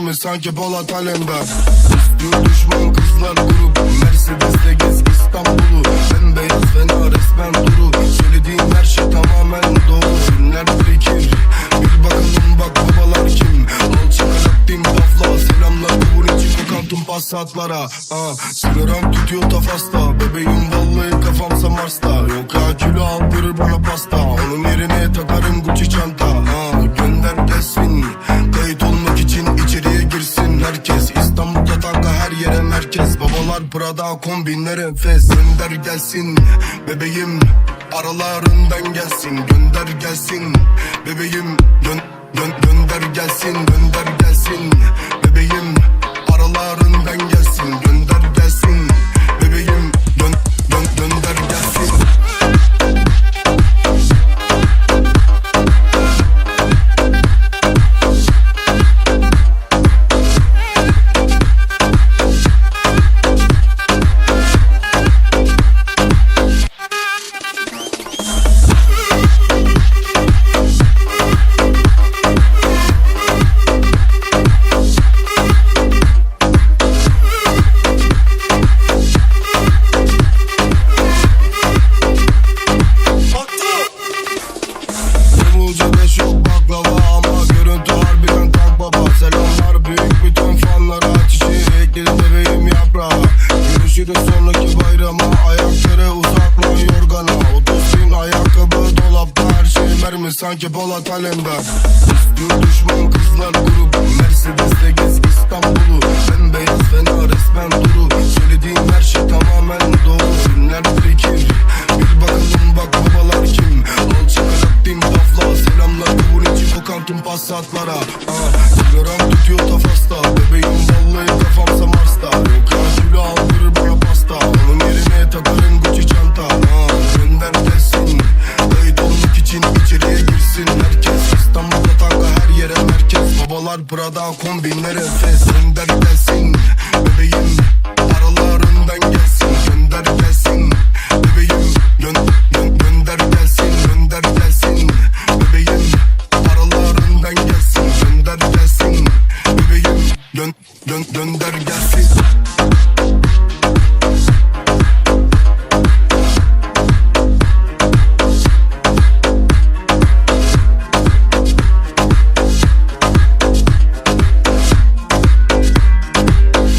mermi sanki Polat Alemdar. Üstü düşman kızlar grubu. Mercedes'te gez İstanbul'u. Bembeyaz fena resmen duru. Söylediğin her şey tamamen doğru. Günler birikir Bir bakalım bak babalar kim? Alçak Alaaddin Bafla. Selamlar bunun için kokan tüm passatlara. Aa, Sigaram tutuyor tafasta. Bebeğim vallahi kafamsa Mars'ta. Yok ya kilo aldırır bana pasta herkes. İstanbul'da tanka her yere merkez. Babalar Prada kombinler enfes. Gönder gelsin bebeğim Aralarından gelsin. Gönder gelsin Bebeğim gön, gön, gönder gelsin gönder gelsin Görüşürüz sonraki bayrama. Ayakları uzatma yorgana 30 bin ayakkabı dolapta Her şey mermi. Sanki Polat Alemdar. Üstü düşman kızlar grubu. Mercedes'te gez İstanbul'u. Bembeyaz fena resmen duru. Söylediğin her şey tamamen doğru. Günler birikir Bir bakalım bak babalar kim? Alçak Alaaddin Bafla. Selamlar bunun için kokan passatlara. Sigaram tutuyor tafasta. Bebeğim vallahi kafamsa Mars'ta. Yok ya kilo aldırır Babalar Prada kombinler enfes Gönder gelsin. Bebeğim Aralarından gelsin. Gönder gelsin. Bebeğim gön, gön, gönder gelsin. Gönder gelsin. Bebeğim aralarından gelsin. Gönder gelsin. Bebeğim gön, gön, gönder gelsin